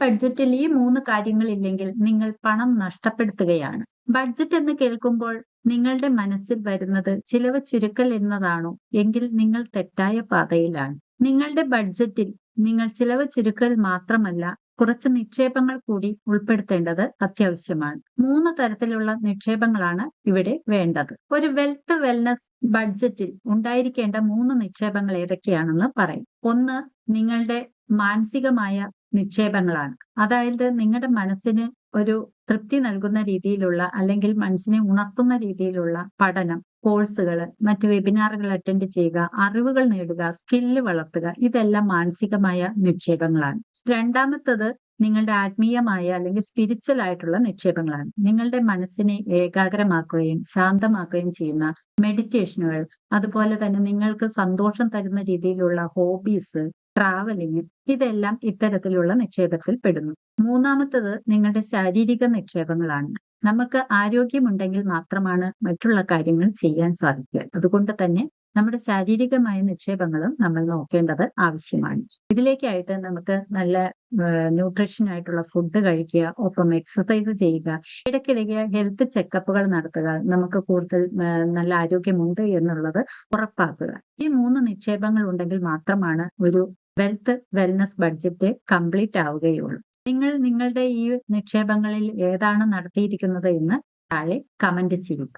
ബഡ്ജറ്റിൽ ഈ മൂന്ന് കാര്യങ്ങളില്ലെങ്കിൽ നിങ്ങൾ പണം നഷ്ടപ്പെടുത്തുകയാണ്. ബഡ്ജറ്റ് എന്ന് കേൾക്കുമ്പോൾ നിങ്ങളുടെ മനസ്സിൽ വരുന്നത് ചിലവ് ചുരുക്കൽ എന്നതാണോ? എങ്കിൽ നിങ്ങൾ തെറ്റായ പാതയിലാണ്. നിങ്ങളുടെ ബഡ്ജറ്റിൽ നിങ്ങൾ ചിലവ് ചുരുക്കൽ മാത്രമല്ല കുറച്ച് നിക്ഷേപങ്ങൾ കൂടി ഉൾപ്പെടുത്തേണ്ടത് അത്യാവശ്യമാണ്. മൂന്ന് തരത്തിലുള്ള നിക്ഷേപങ്ങളാണ് ഇവിടെ വേണ്ടത്. ഒരു വെൽത്ത് വെൽനസ് ബഡ്ജറ്റിൽ ഉണ്ടായിരിക്കേണ്ട മൂന്ന് നിക്ഷേപങ്ങൾ ഏതൊക്കെയാണെന്ന് പറയും. ഒന്ന് നിങ്ങളുടെ മാനസികമായ നിക്ഷേപങ്ങളാണ്. അതായത് നിങ്ങളുടെ മനസ്സിന് ഒരു തൃപ്തി നൽകുന്ന രീതിയിലുള്ള അല്ലെങ്കിൽ മനസ്സിനെ ഉണർത്തുന്ന രീതിയിലുള്ള പഠനം കോഴ്സുകൾ മറ്റ് വെബിനാറുകൾ അറ്റൻഡ് ചെയ്യുക അറിവുകൾ നേടുക സ്കില്ല് വളർത്തുക ഇതെല്ലാം മാനസികമായ നിക്ഷേപങ്ങളാണ്. രണ്ടാമത്തത് നിങ്ങളുടെ ആത്മീയമായ അല്ലെങ്കിൽ സ്പിരിച്വൽ ആയിട്ടുള്ള നിക്ഷേപങ്ങളാണ്. നിങ്ങളുടെ മനസ്സിനെ ഏകാഗ്രമാക്കുകയും ശാന്തമാക്കുകയും ചെയ്യുന്ന മെഡിറ്റേഷനുകൾ അതുപോലെ തന്നെ നിങ്ങൾക്ക് സന്തോഷം തരുന്ന രീതിയിലുള്ള ഹോബീസ് ട്രാവലിംഗ് ഇതെല്ലാം ഇത്തരത്തിലുള്ള നിക്ഷേപത്തിൽ പെടുന്നു. മൂന്നാമത്തത് നിങ്ങളുടെ ശാരീരിക നിക്ഷേപങ്ങളാണ്. നമുക്ക് ആരോഗ്യമുണ്ടെങ്കിൽ മാത്രമാണ് മറ്റുള്ള കാര്യങ്ങൾ ചെയ്യാൻ സാധിക്കുക. അതുകൊണ്ട് തന്നെ നമ്മുടെ ശാരീരികമായ നിക്ഷേപങ്ങളും നമ്മൾ നോക്കേണ്ടത് ആവശ്യമാണ്. ഇതിലേക്കായിട്ട് നമുക്ക് നല്ല ന്യൂട്രീഷൻ ആയിട്ടുള്ള ഫുഡ് കഴിക്കുക ഒപ്പം എക്സസൈസ് ചെയ്യുക ഇടയ്ക്കിടയ്ക്ക് ഹെൽത്ത് ചെക്കപ്പുകൾ നടത്തുക നമുക്ക് കൂടുതൽ നല്ല ആരോഗ്യമുണ്ട് എന്നുള്ളത് ഉറപ്പാക്കുക. ഈ മൂന്ന് നിക്ഷേപങ്ങൾ ഉണ്ടെങ്കിൽ മാത്രമാണ് ഒരു വെൽത്ത് വെൽനസ് ബഡ്ജറ്റ് കംപ്ലീറ്റ് ആവുകയുള്ളൂ. നിങ്ങൾ നിങ്ങളുടെ ഈ നിക്ഷേപങ്ങളിൽ ഏതാണ് നടത്തിയിരിക്കുന്നത് എന്ന് താഴെ കമന്റ് ചെയ്യുക.